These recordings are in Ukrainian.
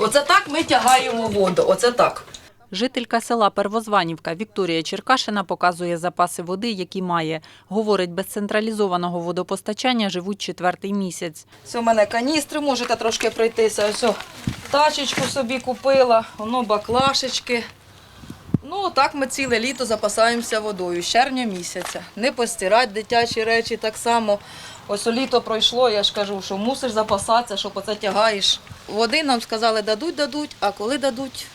Оце так ми тягаємо воду. Оце так. Жителька села Первозванівка Вікторія Черкашина показує запаси води, які має. Говорить, без централізованого водопостачання живуть четвертий місяць. Це у мене каністри, можете трошки пройтися. Ось тачечку собі купила, воно баклашечки. Так ми ціле літо запасаємося водою з червня місяця. Не постирати дитячі речі так само. Ось літо пройшло, я ж кажу, що мусиш запасатися, що оце тягаєш. Води нам сказали, дадуть, дадуть, а коли дадуть?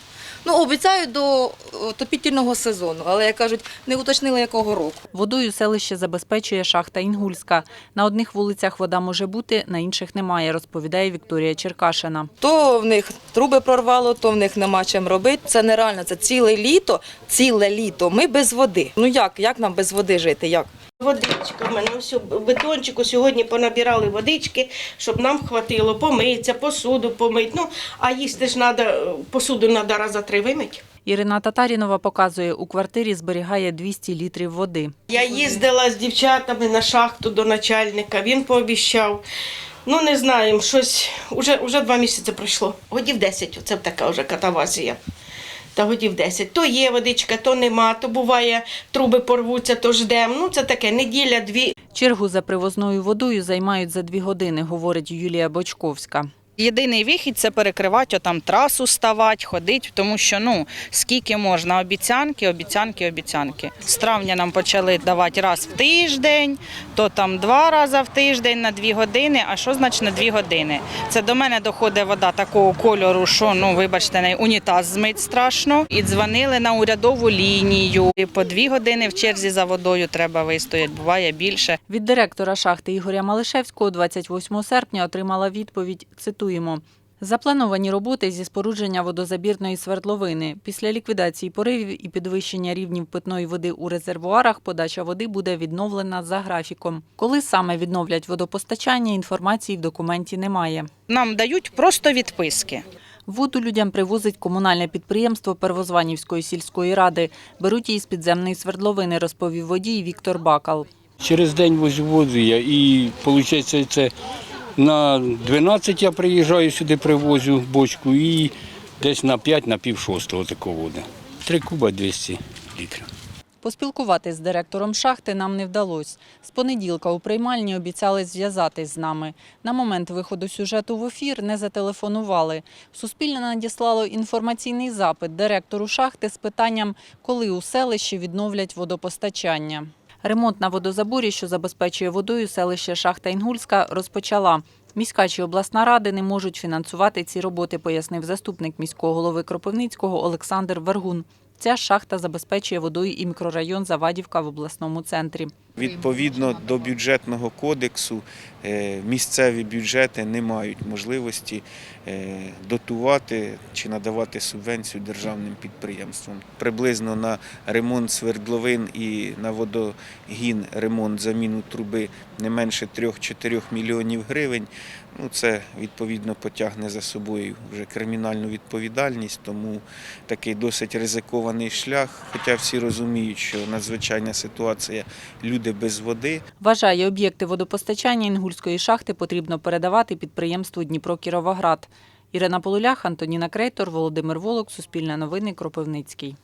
Ну, обіцяють до отопітельного сезону, але, як кажуть, не уточнили, якого року. Водою селище забезпечує шахта Інгульська. На одних вулицях вода може бути, на інших немає, розповідає Вікторія Черкашина. То в них труби прорвало, то в них нема чим робити. Це нереально, це ціле літо, ціле літо. Ми без води. Ну як? Як нам без води жити? Як? Водичка в мене ось бетончику сьогодні понабирали водички, щоб нам хватило помитися, посуду помити. Ну, а їсти ж треба, посуду треба раза три вимити. Ірина Татарінова показує, у квартирі зберігає 200 літрів води. Я їздила з дівчатами на шахту до начальника, він пообіщав. Ну, не знаємо, щось уже, уже два місяці пройшло. Годів 10, це така вже катавасія. Та годів 10. То є водичка, то нема, то буває, труби порвуться, то ждемо. Ну, це таке, неділя, дві. Чергу за привозною водою займають за дві години, говорить Юлія Бочковська. Єдиний вихід це перекривати там трасу, ставати, ходити, тому що ну скільки можна обіцянки, обіцянки, обіцянки. З травня нам почали давати раз в тиждень, то там два рази в тиждень на дві години. А що значить на дві години? Це до мене доходить вода такого кольору, що ну вибачте, не унітаз змить страшно. І дзвонили на урядову лінію. І по дві години в черзі за водою треба вистояти. Буває більше. Від директора шахти Ігоря Малишевського 28 серпня отримала відповідь, цитуємо. Заплановані роботи зі спорудження водозабірної свердловини. Після ліквідації поривів і підвищення рівнів питної води у резервуарах подача води буде відновлена за графіком. Коли саме відновлять водопостачання, інформації в документі немає. Нам дають просто відписки. Воду людям привозить комунальне підприємство Первозванівської сільської ради. Беруть її з підземної свердловини, розповів водій Віктор Бакал. Через день возю воду я і виходить це на 12 я приїжджаю сюди, привозю бочку і десь на 5 на пів шостого такого води. Три куба 200 літрів. Поспілкуватись з директором шахти нам не вдалося. З понеділка у приймальні обіцяли зв'язатись з нами. На момент виходу сюжету в ефір не зателефонували. Суспільне надіслало інформаційний запит директору шахти з питанням, коли у селищі відновлять водопостачання. Ремонт на водозаборі, що забезпечує водою селище Шахта Інгульська, розпочала. Міська чи обласна ради не можуть фінансувати ці роботи, пояснив заступник міського голови Кропивницького Олександр Вергун. Ця шахта забезпечує водою і мікрорайон Завадівка в обласному центрі. Відповідно до бюджетного кодексу е, місцеві бюджети не мають можливості е, дотувати чи надавати субвенцію державним підприємствам. Приблизно на ремонт свердловин і на водогін ремонт заміну труби не менше 3-4 мільйонів гривень. Ну, це відповідно потягне за собою вже кримінальну відповідальність, тому такий досить ризикований шлях. Хоча всі розуміють, що надзвичайна ситуація, люди без води. Вважає, об'єкти водопостачання Інгульської шахти потрібно передавати підприємству Дніпро-Кіровоград. Ірина Полулях, Антоніна Крейтор, Володимир Волок, Суспільне новини, Кропивницький.